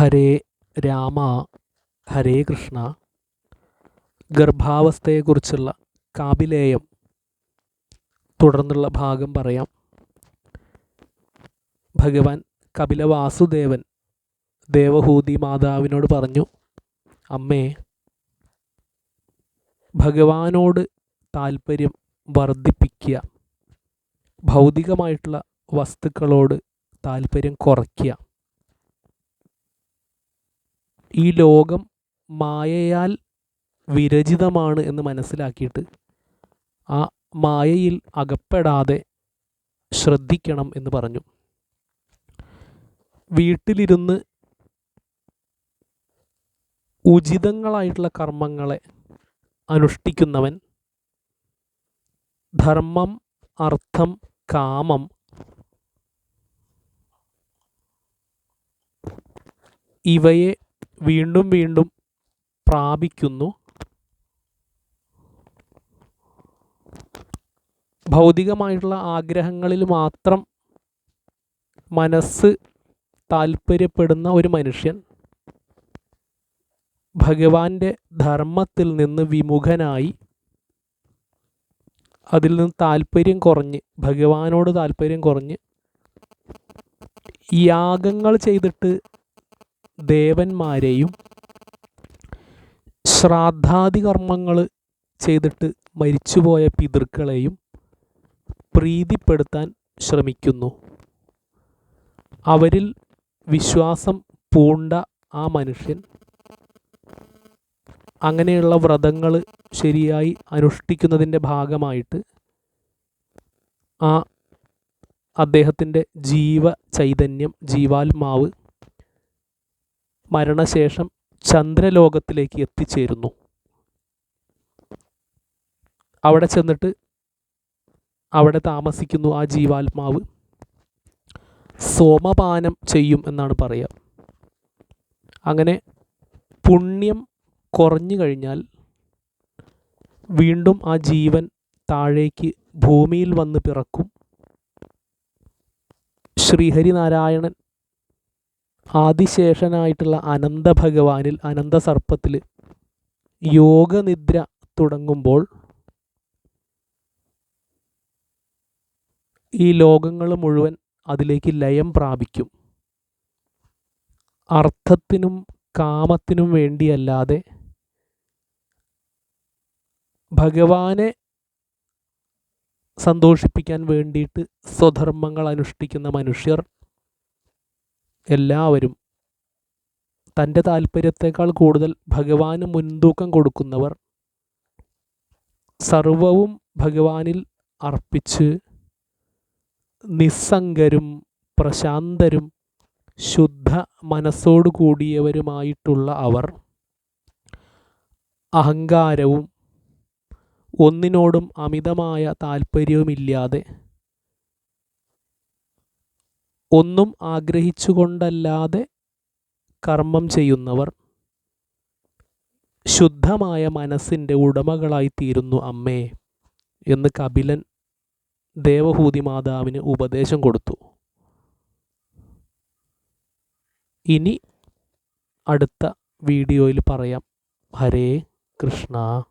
ഹരേ രാമ ഹരേ കൃഷ്ണ. ഗർഭാവസ്ഥയെക്കുറിച്ചുള്ള കാപിലേയം തുടർന്നുള്ള ഭാഗം പറയാം. ഭഗവാൻ കപില വാസുദേവൻ ദേവഹൂതി മാതാവിനോട് പറഞ്ഞു അമ്മേ ഭഗവാനോട് താല്പര്യം വർദ്ധിപ്പിക്കുക. ഭൗതികമായിട്ടുള്ള വസ്തുക്കളോട് താല്പര്യം കുറയ്ക്കുക. ഈ ലോകം മായയാൽ വിരചിതമാണ് എന്ന് മനസ്സിലാക്കിയിട്ട് ആ മായയിൽ അകപ്പെടാതെ ശ്രദ്ധിക്കണം എന്ന് പറഞ്ഞു. വീട്ടിലിരുന്ന് ഉചിതങ്ങളായിട്ടുള്ള കർമ്മങ്ങളെ അനുഷ്ഠിക്കുന്നവൻ ധർമ്മം അർത്ഥം കാമം ഇവയെ വീണ്ടും വീണ്ടും പ്രാപിക്കുന്നു. ഭൗതികമായിട്ടുള്ള ആഗ്രഹങ്ങളിൽ മാത്രം മനസ്സ് താല്പര്യപ്പെടുന്ന ഒരു മനുഷ്യൻ ഭഗവാന്റെ ധർമ്മത്തിൽ നിന്ന് വിമുഖനായി അതിൽ നിന്ന് താല്പര്യം കുറഞ്ഞ് ഭഗവാനോട് താല്പര്യം കുറഞ്ഞ് യാഗങ്ങൾ ചെയ്തിട്ട് ദേവന്മാരെയും ശ്രാദ്ധാദി കർമ്മങ്ങൾ ചെയ്തിട്ട് മരിച്ചുപോയ പിതൃക്കളെയും പ്രീതിപ്പെടുത്താൻ ശ്രമിക്കുന്നു. അവരിൽ വിശ്വാസം പൂണ്ട ആ മനുഷ്യൻ അങ്ങനെയുള്ള വ്രതങ്ങൾ ശരിയായി അനുഷ്ഠിക്കുന്നതിന്റെ ഭാഗമായിട്ട് ആ അദ്ദേഹത്തിന്റെ ജീവ ചൈതന്യം ജീവാത്മാവ് മരണശേഷം ചന്ദ്രലോകത്തിലേക്ക് എത്തിച്ചേരുന്നു. അവിടെ ചെന്നിട്ട് അവിടെ താമസിക്കുന്നു ആ ജീവാത്മാവ്. സോമപാനം ചെയ്യും എന്നാണ് പറയുക. അങ്ങനെ പുണ്യം കുറഞ്ഞു കഴിഞ്ഞാൽ വീണ്ടും ആ ജീവൻ താഴേക്ക് ഭൂമിയിൽ വന്ന് പിറക്കും. ശ്രീഹരിനാരായണൻ ആദിശേഷനായിട്ടുള്ള അനന്ത ഭഗവാനിൽ അനന്ത സർപ്പത്തിൽ യോഗനിദ്ര തുടങ്ങുമ്പോൾ ഈ ലോകങ്ങൾ മുഴുവൻ അതിലേക്ക് ലയം പ്രാപിക്കും. അർത്ഥത്തിനും കാമത്തിനും വേണ്ടിയല്ലാതെ ഭഗവാനെ സന്തോഷിപ്പിക്കാൻ വേണ്ടിയിട്ട് സ്വധർമ്മങ്ങൾ അനുഷ്ഠിക്കുന്ന മനുഷ്യർ എല്ലാവരും തന്റെ താല്പര്യത്തെക്കാൾ കൂടുതൽ ഭഗവാന് മുൻതൂക്കം കൊടുക്കുന്നവർ സർവവും ഭഗവാനിൽ അർപ്പിച്ച് നിസ്സംഗരും പ്രശാന്തരും ശുദ്ധ മനസ്സോടു കൂടിയവരുമായിട്ടുള്ള അവർ അഹങ്കാരവും ഒന്നിനോടും അമിതമായ താല്പര്യവുമില്ലാതെ ഒന്നും ആഗ്രഹിച്ചുകൊണ്ടല്ലാതെ കർമ്മം ചെയ്യുന്നവർ ശുദ്ധമായ മനസ്സിന്റെ ഉടമകളായി തീരുന്നു അമ്മേ എന്ന് കപിലൻ ദേവഹൂതി മാതാവിന് ഉപദേശം കൊടുത്തു. ഇനി അടുത്ത വീഡിയോയിൽ പറയാം. ഹരേ കൃഷ്ണ.